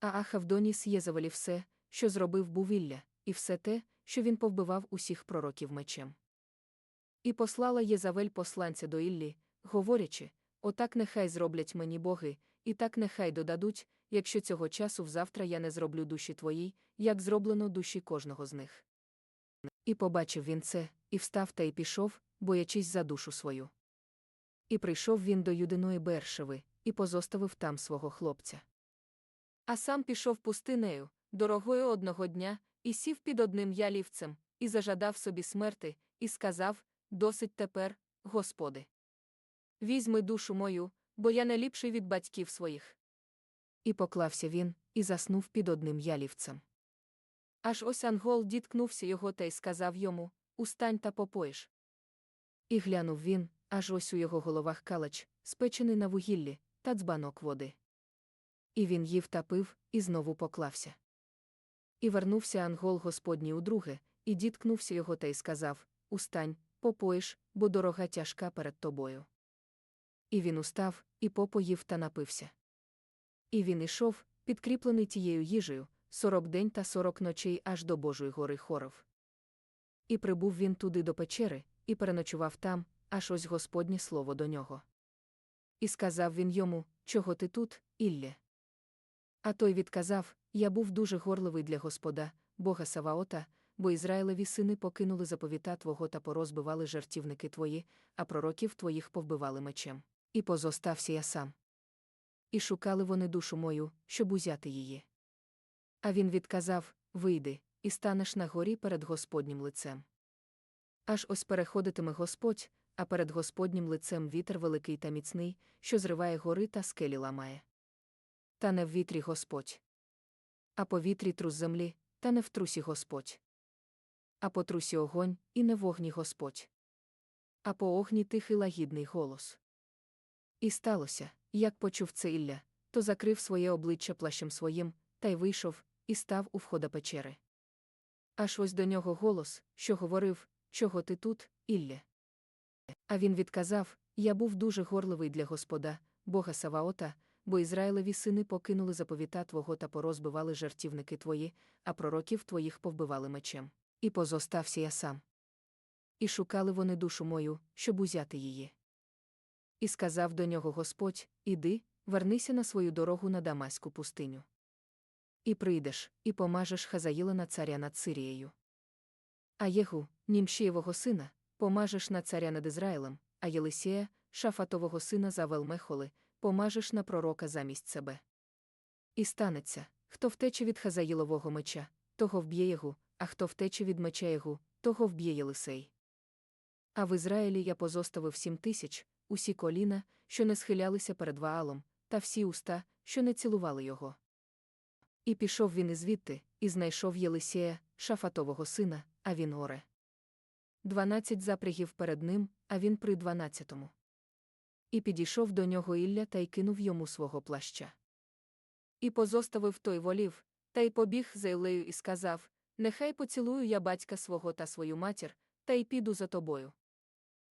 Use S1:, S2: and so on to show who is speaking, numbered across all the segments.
S1: А Ахав доніс Єзавелі все, що зробив був Ілля, і все те, що він повбивав усіх пророків мечем. І послала Єзавель посланця до Іллі, говорячи: Отак нехай зроблять мені боги, і так нехай додадуть, якщо цього часу взавтра я не зроблю душі твоїй, як зроблено душі кожного з них. І побачив він це, і встав та й пішов, боячись за душу свою. І прийшов він до Юдиної Бершеви, і позоставив там свого хлопця. А сам пішов пустинею, дорогою одного дня, і сів під одним ялівцем, і зажадав собі смерти, і сказав: Досить тепер, Господи. Візьми душу мою, бо я не ліпший від батьків своїх. І поклався він, і заснув під одним ялівцем. Аж ось ангол діткнувся його та й сказав йому Устань та попоїш. І глянув він, аж ось у його головах калач, спечений на вугіллі, та дзбанок води. І він їв та пив, і знову поклався. І вернувся ангол Господній удруге, і діткнувся його та й сказав Устань, попоїш, бо дорога тяжка перед тобою. І він устав, і попоїв та напився. І він ішов, підкріплений тією їжею, сорок день та сорок ночей аж до Божої гори хоров. І прибув він туди до печери, і переночував там, аж ось Господнє слово до нього. І сказав він йому, чого ти тут, Іллє? А той відказав: Я був дуже горливий для Господа, Бога Саваота, бо Ізраїлеві сини покинули заповіта твого та порозбивали жартівники твої, а пророків твоїх повбивали мечем. І позостався я сам. І шукали вони душу мою, щоб узяти її. А він відказав Вийди, і станеш на горі перед Господнім лицем. Аж ось переходитиме Господь, а перед Господнім лицем вітер великий та міцний, що зриває гори та скелі ламає. Та не в вітрі Господь. А по вітрі трус землі, та не в трусі Господь. А по трусі огонь, і не в огні Господь. А по огні тихий лагідний голос. І сталося, як почув це Ілля, то закрив своє обличчя плащем своїм, та й вийшов, і став у входа печери. Аж ось до нього голос, що говорив, чого ти тут, Ілля. А він відказав: Я був дуже горливий для Господа, Бога Саваота, бо Ізраїлеві сини покинули заповіта твого та порозбивали жартівники твої, а пророків твоїх повбивали мечем. І позостався я сам. І шукали вони душу мою, щоб узяти її. І сказав до нього Господь: Іди, вернися на свою дорогу на Дамаську пустиню. І прийдеш, і помажеш Хазаїла на царя над Сирією. А Єгу, німшієвого сина, помажеш на царя над Ізраїлем, а Єлисія, шафатового сина за Велмехоли, помажеш на пророка замість себе. І станеться, хто втече від Хазаїлового меча, того вб'є Єгу, а хто втече від меча Єгу, того вб'є Єлисей. А в Ізраїлі я позоставив сім тисяч, усі коліна, що не схилялися перед Ваалом, та всі уста, що не цілували його. І пішов він ізвідти, і знайшов Єлисія, шафатового сина, а він оре. Дванадцять запрягів перед ним, а він при дванадцятому. І підійшов до нього Ілля та й кинув йому свого плаща. І позоставив той волів, та й побіг за Ілею і сказав: Нехай поцілую я батька свого та свою матір, та й піду за тобою.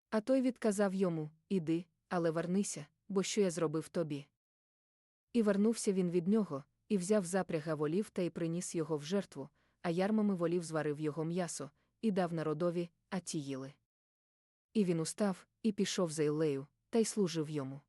S1: А той відказав йому Іди, але вернися, бо що я зробив тобі. І вернувся він від нього, і взяв запряга волів та й приніс його в жертву, а ярмами волів зварив його м'ясо, і дав народові, а ті їли. І він устав, і пішов за Ілею, та й служив йому.